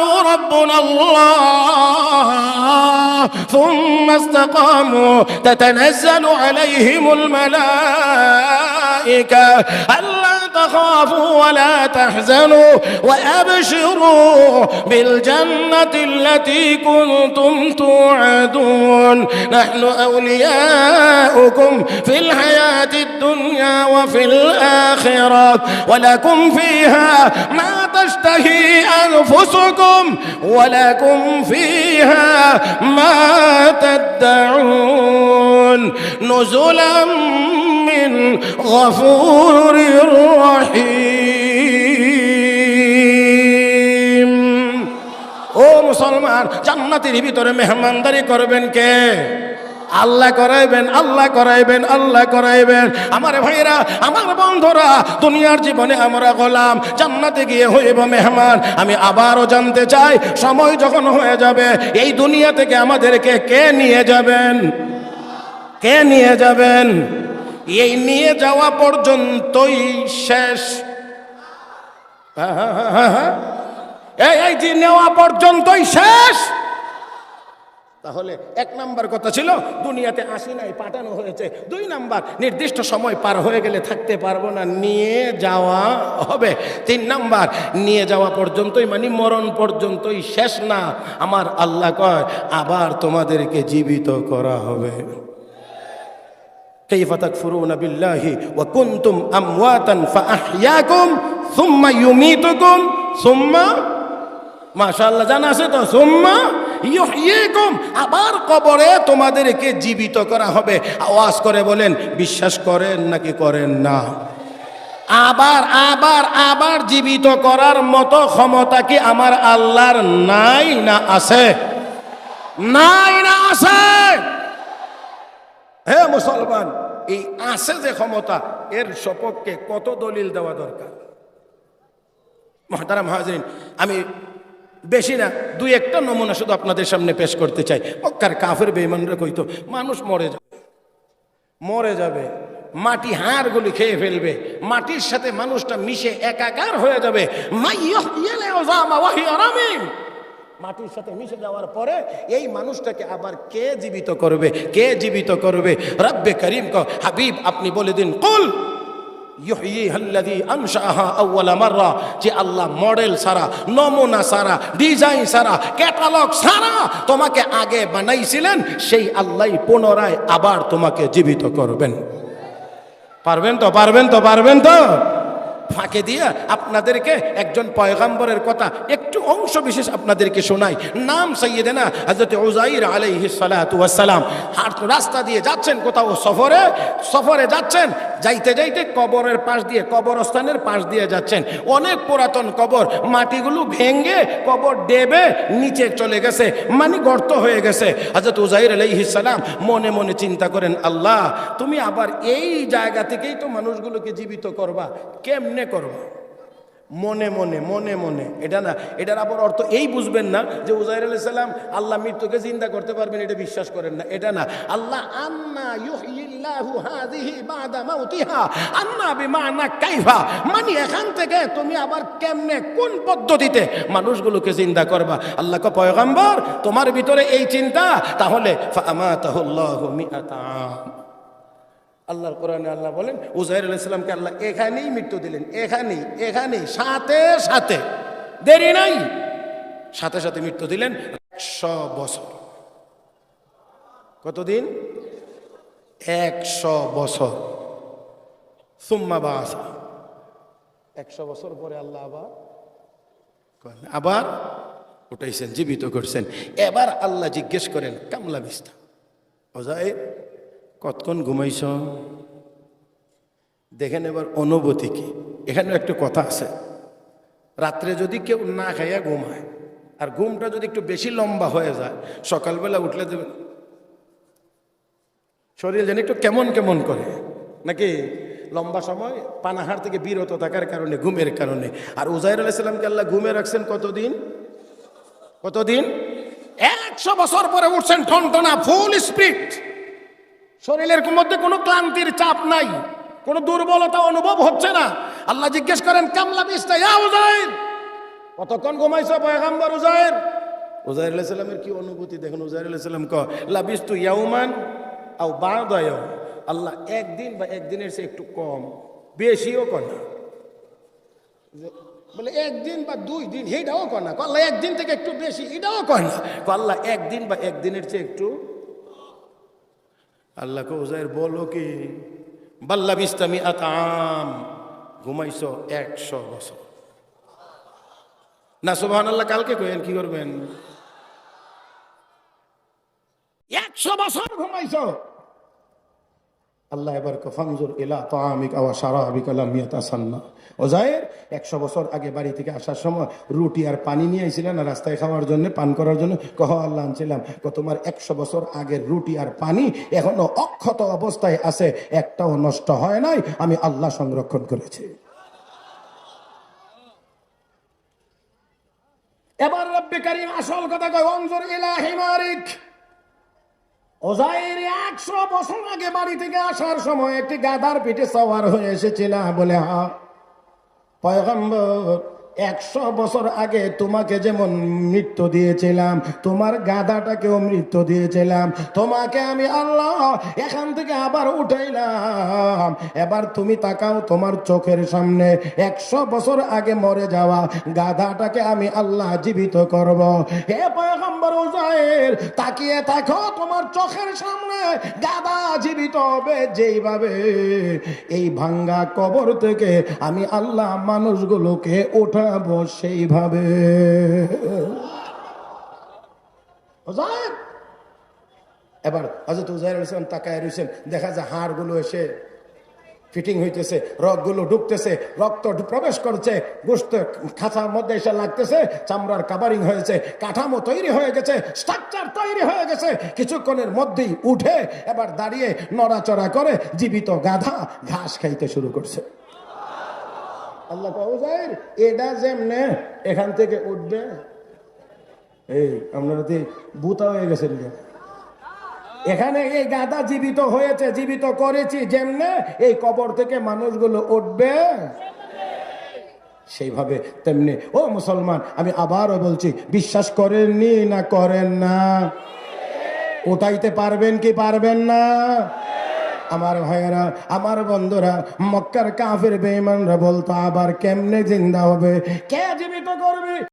قالوا ربنا الله. ثم استقاموا. تتنزل عليهم الملائكة. ألا تخافوا ولا تحزنوا وأبشروا بالجنة التي كنتم توعدون. نحن أولياؤكم في الحياة الدنيا وفي الآخرة. ولكم فيها ما أنفسكم ولكم فيها ما تدعون نزلا من غفور رحيم ও মুসলমান জান্নাতের ভিতরে মেহমানদারি করবেন কে আল্লাহ করাইবেন আল্লাহ করাইবেন আল্লাহ করাইবেন। আমার ভাইরা আমার বন্ধুরা দুনিয়ার জীবনে আমরা গোলাম জান্নাতে গিয়ে হইব মেহমান। আমি আবারও জানতে চাই সময় যখন হয়ে যাবে এই দুনিয়া থেকে আমাদেরকে কে নিয়ে যাবেন? কে নিয়ে যাবেন? এই নিয়ে যাওয়া পর্যন্তই শেষ। হ্যাঁ, হ্যাঁ, হ্যাঁ। এই এই যে নেওয়া পর্যন্তই শেষ। তাহলে এক নাম্বার কথা ছিল দুনিয়াতে আসি নাই পাঠানো হয়েছে দুই নাম্বার নির্দিষ্ট সময় পার হয়ে গেলে থাকতে পারবো না নিয়ে যাওয়া হবে তিন নাম্বার নিয়ে যাওয়া পর্যন্তই মানে মরণ পর্যন্তই শেষ না আমার আল্লাহ কয় আবার তোমাদেরকে জীবিত করা হবে كيف تكفرون بالله وكنتم أمواتا فأحياكم ثم يميتكم ثم মাশাআল্লাহ জানা আছে তো সুম্মা ইউহয়িকুম আবার কবরে তোমাদেরকে জীবিত করা হবে। আওয়াজ করে বলেন, বিশ্বাস করেন নাকি করেন না? আবার আবার আবার জীবিত করার মতো ক্ষমতা কি আমার আল্লাহর নাই না আছে? নাই না আছে! হে মুসলমান, এই আছে যে ক্ষমতা, এর সপক্ষে কত দলিল দেওয়া দরকার? মহাতারা মহাজরিন আমি বেশি না, দুই একটা নমুনা শুধু আপনাদের সামনে পেশ করতে চাই। মক্কার কাফের বেইমানরা কইতো, মানুষ মরে যাবে। মরে যাবে। মাটি হাড়গুলি খেয়ে ফেলবে। মাটির সাথে মানুষটা মিশে একাকার হয়ে যাবে। মাটির সাথে মিশে যাওয়ার পরে এই মানুষটাকে আবার কে জীবিত করবে? কে জীবিত করবে? রব্বে করিম ক হাবিব, আপনি বলে দিন, কুল। যে আল্লাহ মডেল সারা, নমুনা সারা, ডিজাইন সারা, ক্যাটালগ সারা তোমাকে আগে বানাইছিলেন, সেই আল্লাহ পুনরায় আবার তোমাকে জীবিত করবেন। পারবেন তো পারবেন তো পারবেন তো? ফাঁকে দিয়ে আপনাদেরকে একজন পয়গাম্বরের কথা একটু অংশ বিশেষ আপনাদেরকে শোনাই। নাম সৈয়দেনা হজরত উজাইর আলাইহি হাট রাস্তা দিয়ে যাচ্ছেন কোথাও সফরে সফরে যাচ্ছেন, যাইতে যাইতে কবরের পাশ দিয়ে, কবরস্থানের পাশ দিয়ে যাচ্ছেন। অনেক পুরাতন কবর, মাটিগুলো ভেঙ্গে কবর ডেবে নিচে চলে গেছে মানে গর্ত হয়ে গেছে। হজরত উজাইর আলাইহি সালাম মনে মনে চিন্তা করেন, আল্লাহ, তুমি আবার এই জায়গা থেকেই তো মানুষগুলোকে জীবিত করবা। কেমনে করবা। মনে মনে মনে মনে। এটা না, এটার আবার অর্থ এই বুঝবেন না যে উজাইর আলাইহিস সালাম আল্লাহ মৃত্যুকে জিন্দা করতে পারবেন, এটা বিশ্বাস করেন না। এটা না। আল্লাহ, আন্না ইউহয়িল্লাহু হাযিহি বাদা মাউতিহা। আন্না বিমানা কাইফা। মানে এখান থেকে তুমি আবার কেমনে, কোন পদ্ধতিতে মানুষগুলোকে জিন্দা করবা? আল্লাহ ক পয়গম্বর, তোমার ভিতরে এই চিন্তা, তাহলে ফামাতাহুল্লাহু মিআতা। আল্লাহর কোরআনে আল্লাহ বলেন উজাইর আলাইসালামকে আল্লাহ এখানেই মৃত্যু দিলেন, এখানেই এখানেই, সাথে সাথে। দেরি নাই। সাথে সাথে মৃত্যু দিলেন একশো বছর। কতদিন? একশো বছর। সুম্মা বাসা একশো বছর পরে আল্লাহ আবার আবার উঠাইছেন, জীবিত করছেন। এবার আল্লাহ জিজ্ঞেস করেন, কামলা বিস্তা ওজাইর কতক্ষণ ঘুমাইছ? দেখেন এবার অনুভূতি কি? এখানে একটু কথা আছে। রাত্রে যদি কেউ না খাইয়া ঘুমায়, আর ঘুমটা যদি একটু বেশি লম্বা হয়ে যায়, সকালবেলা উঠলে দেবেন শরীর যেন একটু কেমন কেমন করে। নাকি লম্বা সময় পানাহার থেকে বিরত থাকার কারণে, ঘুমের কারণে। আর উজাইর আলাইসাল্লামকে আল্লাহ ঘুমে রাখছেন কতদিন? কতদিন? একশো বছর পরে উঠছেন টনটনা ফুল স্পিড শরীরের মধ্যে কোনো ক্লান্তির চাপ নাই, কোনো দুর্বলতা অনুভব হচ্ছে না। আল্লাহ জিজ্ঞেস করেন কামলা বিস্তা ইয়া উজাইর? কতক্ষণ ঘুমাইছো পয়গাম্বর উজায়ের উজাইর আলাইহিস সালামের কি অনুভূতি? দেখুন, উজাইর আলাইহিস সালাম ক লাবিস্তু ইয়াউমান আও বা'দা ইয়াউম? আল্লাহ একদিন বা একদিনের চেয়ে একটু কম, বেশিও কর না। বলে, একদিন বা দুই দিন এইটাও কর না। আল্লাহ একদিন থেকে একটু বেশি, এটাও কর না। একদিন বা একদিনের চেয়ে একটু আল্লাহকে কৌজাইর বলো কি? বাল্লা বিস্তামি আতাম ঘুমাইছ একশো বছর। না সোভান আল্লাহ কালকে কইেন কি করবেন? একশো বছর ঘুমাইছো। আল্লাহ এবার ফাংজুর ইলা তামিক আওয়া সারাবিক আলাম ইয়াতাসান্না। ওজায়ের একশো বছর আগে বাড়ি থেকে আসার সময় রুটি আর পানি নিয়ে আইছিলেন না রাস্তায় খাওয়ার জন্য, পান করার জন্য, কহ, আল্লাহ আনছিলাম। তোমার একশো বছর আগের রুটি আর পানি এখনও অক্ষত অবস্থায় আছে, একটাও নষ্ট হয় নাই, আমি আল্লাহ সংরক্ষণ করেছি। এবার রব্বে কারিম আসল কথা কয় অঞ্জর ইলা হিমারিক ওজাইর একশো বছর আগে বাড়ি থেকে আসার সময় একটি গাদার পিঠে সওয়ার হয়ে এসেছিল। বলে হা পয়গম্বর একশো বছর আগে তোমাকে যেমন মৃত্যু দিয়েছিলাম, তোমার গাধাটাকেও মৃত্যু দিয়েছিলাম, তোমাকে আমি আল্লাহ এখান থেকে আবার উঠাইলাম। এবার তুমি তাকাও তোমার চোখের সামনে, একশো বছর আগে মরে যাওয়া গাধাটাকে আমি আল্লাহ জীবিত করব। হে পয়গম্বর উজাইর, তাকিয়ে থাকো তোমার চোখের সামনে, গাধা জীবিত হবে যেইভাবে। এই ভাঙ্গা কবর থেকে আমি আল্লাহ মানুষগুলোকে ওঠাবো সেইভাবে। এবার হজরত উজাইর ইসলাম তাকায় রয়েছেন দেখা যায় হাড়গুলো এসে ফিটিং হইতেছে, রগগুলো ঢুকতেছে রক্ত প্রবেশ করছে গোস্ত খাঁচার মধ্যে এসে লাগতেছে, চামড়ার কাভারিং হয়েছে, কাঠামো তৈরি হয়ে গেছে স্ট্রাকচার তৈরি হয়ে গেছে, কিছুক্ষণের মধ্যেই উঠে এবার দাঁড়িয়ে নড়াচড়া করে জীবিত গাধা ঘাস খাইতে শুরু করছে। আল্লাহ কৌজাইর এটা যেমনে এখান থেকে উঠবে। এই, আপনারা তো বুতা হয়ে গেছেন কেন? এখানে এই গাদা জীবিত হয়েছে, জীবিত করেছি যেমনে এই কবর থেকে মানুষগুলো উঠবে। সেইভাবে তেমনি, ও মুসলমান, আমি আবারও বলছি, বিশ্বাস করেননি না করেন না? উঠাইতে পারবেন কি পারবেন না? আমার ভাইয়েরা, আমার বন্ধুরা, মক্কার কাফের বেঈমানরা বলতো, আবার কেমনে জিন্দা হবে? কে জীবিত করবে?